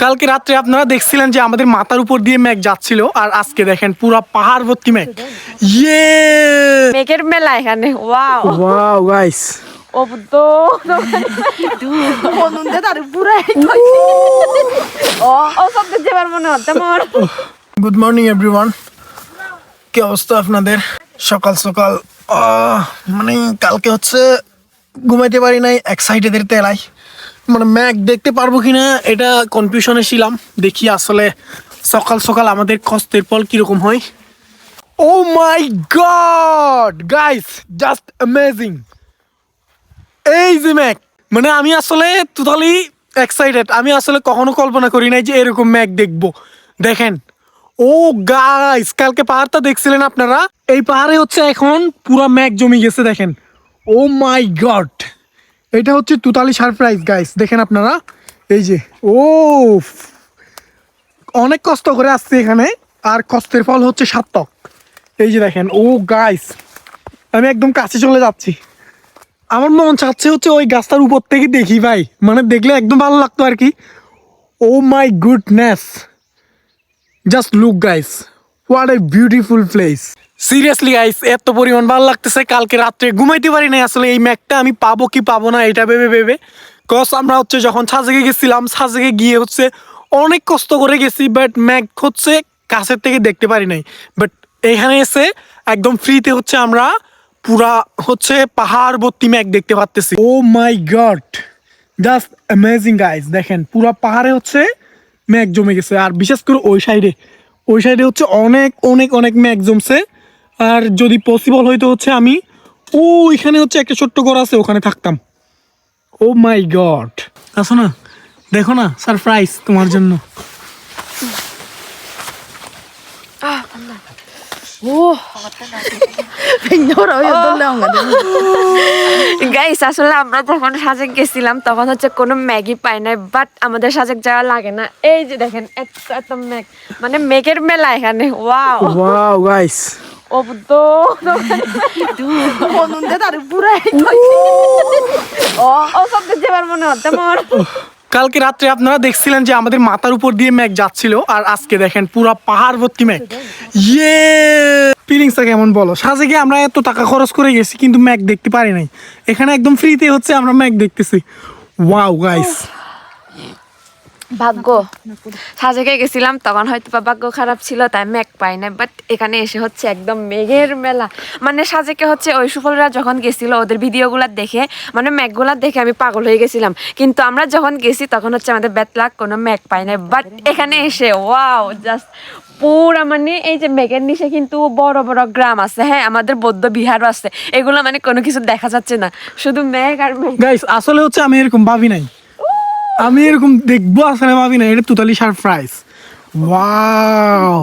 কালকে রাত্রে আপনারা দেখছিলেন যে আমাদের মাথার উপর দিয়ে ম্যাগ যাচ্ছিল আর আজকে দেখেন পুরা পাহাড় ভর্তি ম্যাগ ইয়ে! ম্যাগের মেলা এখানে wow. Wow guys good morning everyone কি অবস্থা আপনাদের? সকাল সকাল মানে কালকে হচ্ছে ঘুমাইতে পারি নাই এক সাইডে তেলায়। মানে ম্যাক দেখতে পারব কিনা, এটা কনফিউশনে ছিলাম। দেখি আসলে সকাল সকাল আমাদের কষ্টের ফল কীরকম হয়। ও my god guys just amazing এই যে ম্যাক মানে আমি আসলে টোটালি এক্সাইটেড আমি আসলে কখনো কল্পনা করি নাই যে এরকম ম্যাক দেখব। দেখেন ও গাইস কালকে পাহাড়টা দেখছিলেন আপনারা? এই পাহাড়ে হচ্ছে এখন পুরো ম্যাক জমি গেছে, দেখেন। ও মাই গড এটা হচ্ছে তুতালি সারপ্রাইজ গাইস দেখেন আপনারা, এই যে ও অনেক কষ্ট করে আসছে এখানে, আর কষ্টের ফল হচ্ছে সার্থক। এই যে দেখেন, ও গাইস আমি একদম কাছে চলে যাচ্ছি। আমার মন চাচ্ছে হচ্ছে ওই গাছটার উপর থেকে দেখি, ভাই। মানে দেখলে একদম ভালো লাগতো আর কি। ও my goodness. Just look guys what a beautiful place seriously guys এত পরিমাণ ভালো লাগতেছে, কালকে রাত্রে ঘুমাইতে পারি নাই, আসলে এই ম্যাকটা আমি পাবো কি পাবো না, এটা ভেবে ভেবে। কস আমরা হচ্ছে যখন সাজেকে গেছিলাম, সাজেকে গিয়ে হচ্ছে অনেক কষ্ট করে গেছি বাট ম্যাক হচ্ছে কাছের থেকে দেখতে পারি নাই। বাট এখানে এসে একদম ফ্রিতে হচ্ছে আমরা পুরা হচ্ছে পাহাড় ভর্তি ম্যাক দেখতে পারতেছি। ও my god just amazing guys দেখেন, পুরা পাহাড়ে হচ্ছে ম্যাঘ জমে গেছে, আর বিশেষ করে ওই সাইডে ওই সাইডে হচ্ছে অনেক অনেক অনেক ম্যাঘ জমছে। আর যদি পসিবল হয়তো হচ্ছে আমি ও এখানে হচ্ছে একটা ছোট্ট ঘর আছে ওখানে থাকতাম। ও মাই গড আসো না দেখো না সারপ্রাইজ তোমার জন্য। গাইস আসলে আমরা যখন সাজেক গেছিলাম তখন হচ্ছে কোনো ম্যাগি পাই নাই বাট আমাদের সাজেক যাওয়া লাগে না। এই যে দেখেন এত এত ম্যাগ। মানে মেঘের মেলা এখানে ওয়াও ওয়াও গাইস কালকে রাত্রে আপনারা দেখছিলেন যে আমাদের মাথার উপর দিয়ে ম্যাগ যাচ্ছিল আর আজকে দেখেন পুরা পাহাড়বর্তী ম্যাগ ইয়ে ফিলিংসটা কেমন বলো? সাজে গিয়ে আমরা এত টাকা খরচ করে গেছি কিন্তু ম্যাগ দেখতে পারি নাই। এখানে একদম ফ্রিতে হচ্ছে আমরা ম্যাগ দেখতেছি। ওয়াও গাইস ভাগ্য। সাজেকে গেছিলাম, তখন হয়তো বা ভাগ্য খারাপ ছিল, তাই ম্যাগ পাই না বাট এখানে এসে হচ্ছে একদম মেঘের মেলা। মানে সাজেকে হচ্ছে ওই সুফলরা যখন গেছিল, ওদের ভিডিওগুলা দেখে মানে ম্যাগগুলা দেখে আমি পাগল হয়ে গেছিলাম। কিন্তু আমরা যখন গেছি, তখন হচ্ছে আমাদের ব্যাতলাক কোনো ম্যাগ পাই না বাট এখানে এসে ওয়াও জাস্ট পুরা মানে এই যে মেঘের নিচে কিন্তু বড় বড় গ্রাম আছে। হ্যাঁ আমাদের বৌদ্ধ বিহারও আছে। এগুলো মানে কোনো কিছু দেখা যাচ্ছে না। শুধু মেঘ আর মেঘ। আসলে হচ্ছে আমি এরকম ভাবি নাই। আমি এরকম দেখব আসলে ভাবি না এটা তুতালি সার প্রাইস ওয়াও